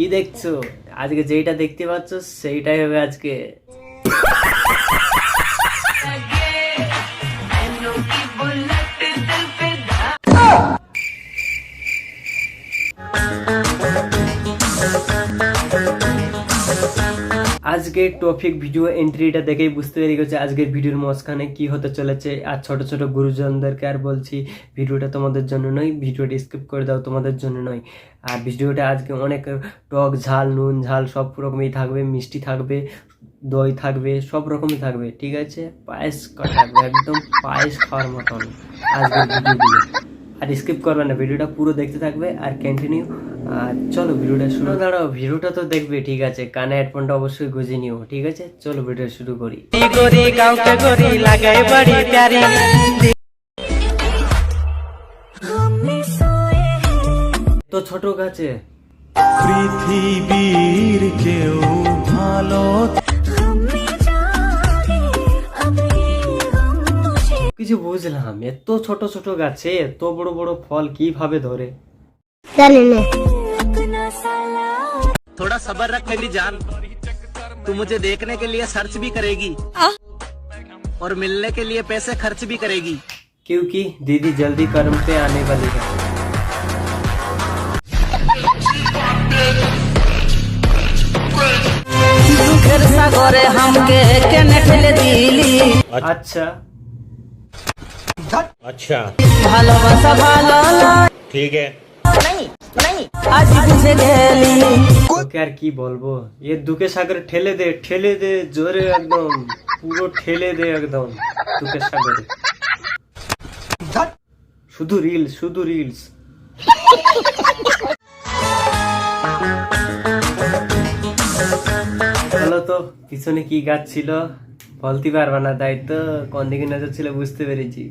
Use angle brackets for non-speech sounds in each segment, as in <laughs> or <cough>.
কি দেখছ? আজকে যেইটা দেখতে পাচ্ছ সেইটাই হবে আজকে। <laughs> আজকে টপিক ভিডিও এন্ট্রিটা দেখেই বুঝতে পেরে গেছে আজকের ভিডিওর মাঝখানে কি হতে চলেছে। আর ছোট ছোট গুরুজনদেরকে আর বলছি ভিডিওটা তোমাদের জন্য নয় ভিডিওটা স্কিপ করে দাও, তোমাদের জন্য নয়। আর ভিডিওটা আজকে অনেক টক ঝাল, নুন ঝাল সব রকমই থাকবে, মিষ্টি থাকবে, দই থাকবে, সব রকমই থাকবে, ঠিক আছে? পায়েস থাকবে, একদম পায়েস খাওয়ার মতন আজকের ভিডিওগুলো আর স্কিপ করবে না ভিডিওটা পুরো দেখতে থাকবে আর কন্টিনিউ আর চলো ভিডিওটা শুরু দাঁড়াও ভিডিওটা তো দেখবে ঠিক আছে? কানে হেডফোনটা অবশ্যই গুঁজে নিও ঠিক আছে? চলো ভিডিওটা শুরু করি। লাগাই তো ছোট কাছে পৃথিবীর কেউ ভালো কিছু বুঝলাম এত ছোট ছোট গাছে এত বড় বড় ফল কীভাবে ধরে? জানি না। थोड़ा सबर रख मेरी जान। तू मुझे देखने के लिए सर्च भी करेगी। और मिलने के लिए पैसे खर्च भी करेगी। क्योंकि दीदी जल्दी कर्म पे आने वाली है। अच्छा। अच्छा। ठीक है। नहीं नहीं। आज তোকে আর কি বলব? এ দুকে সাগরে ঠেলে দে ঠেলে দে জোরে একদম পুরো ঠেলে দে একদম দুকে সাগরে। শুধু রিলস শুধু রিলস বলো তো পিছনে কি গাছ ছিল? বলতে পারবা না তাই তো কোন দিকে নজর ছিল বুঝতে পেরেছি।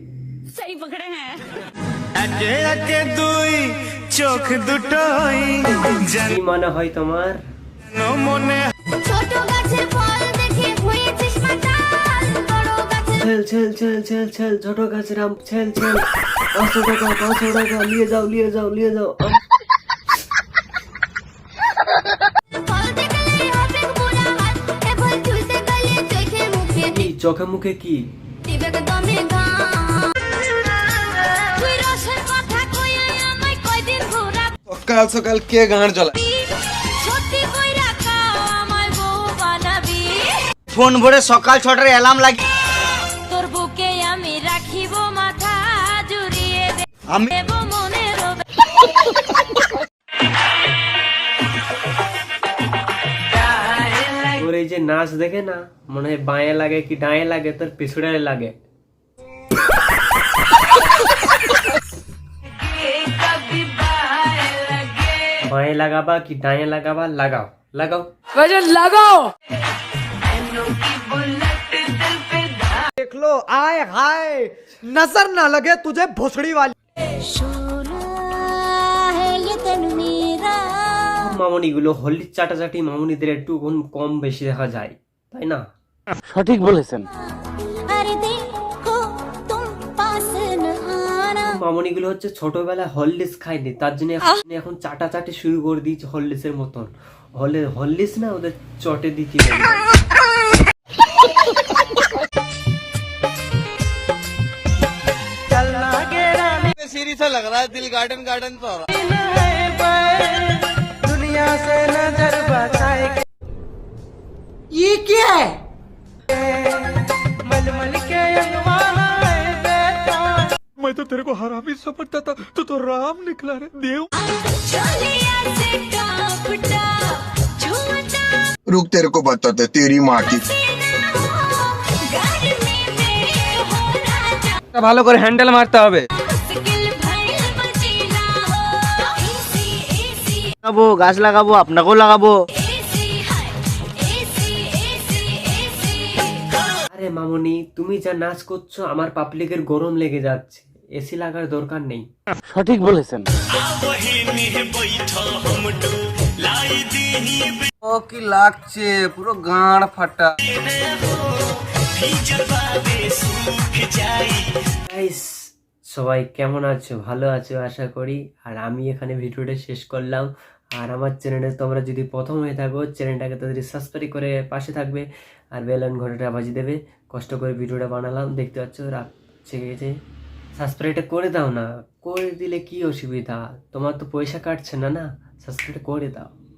দুই চোখ দুটোই কি মনে হয় তোমার? মনে ছোট গাছের ফল দেখে হয়েছিস মাতাল বড় গাছের ছেল ছেল ছেল ছেল ছেল ছোট গাছ রাম ছেল ছেল। পাঁচশো টাকা পাঁচশো টাকা নিয়ে যাও নিয়ে যাও নিয়ে যাও। চোখে মুখে কি? সকাল সকাল কে গাঁড় জ্বলা সত্যি কইরা কাও আমায় বউ বানাবি। ফোন ভরে সকাল ছটার অ্যালার্ম লাগে তোর বুকে আমি রাখিব মাথা জুড়িয়ে আমি মনে এই যে নাচ দেখে না মনে হয় বাঁয়ে লাগে কি ডাঁয়ে লাগে তোর পিছড়ে লাগে। বাঁয়ে লাগাবা কি ডাঁয়ে লাগাবা লাগাও লাগাও লাগাও দেখল আয় হায় নজর না লাগে তুঝে ভোসড়ি वाली। মামনিগুলো হলদির চাটাচাটি মামনিদের একটু কম বেশি দেখা যায় তাই না সঠিক বলেছেন आना মামনি গুলো হচ্ছে ছোটবেলায় হললিস খায়নি তার জন্য এখন- এখন চাটাচাটি শুরু করে দিয়েছে হললিসের মতন হলে হললিস না ওদের চটে দিতে হবে। सीरियस लग रहा है दिल गार्डन गार्डन तो दुनिया से नजर बचाए ये क्या है तेरे को हरामी समझता था तू तो राम निकला रे देव चलिया से टॉप टॉप झूमता रुक तेरे को बताते तेरी माँ की गर्मी में हो राजा ভালো করে হ্যান্ডেল মারতে হবে मुश्किल भइल बचीना हो एसी एसी লাগাবো গাছ লাগাবো আপনাকেও লাগাবো एसी है एसी एसी एसी আরে মামনি তুমি যা নাচ করছো আমার পাবলিকের গরম লেগে যাচ্ছে এসি লাগার দরকার নেই। সঠিক বলেছেন। ও কি লাগছে? পুরো গাঁড় ফাটা। সবাই কেমন আছো? ভালো আছো আশা করি। আর আমি এখানে ভিডিওটা শেষ করলাম। আর আমার চ্যানেলে তোমরা যদি প্রথম হয়ে থাকো চ্যানেলটাকে তাদের সাবস্ক্রাইব করে পাশে থাকবে। আর বেলান ঘন্টাটা বাজিয়ে দেবে। কষ্ট করে ভিডিওটা বানালাম। দেখতে পাচ্ছ রাখছে গেছে। সাবস্ক্রাইবটা করে দাও না। করে দিলে কি অসুবিধা? তোমার তো পয়সা কাটছে না না? সাবস্ক্রাইব করে দাও।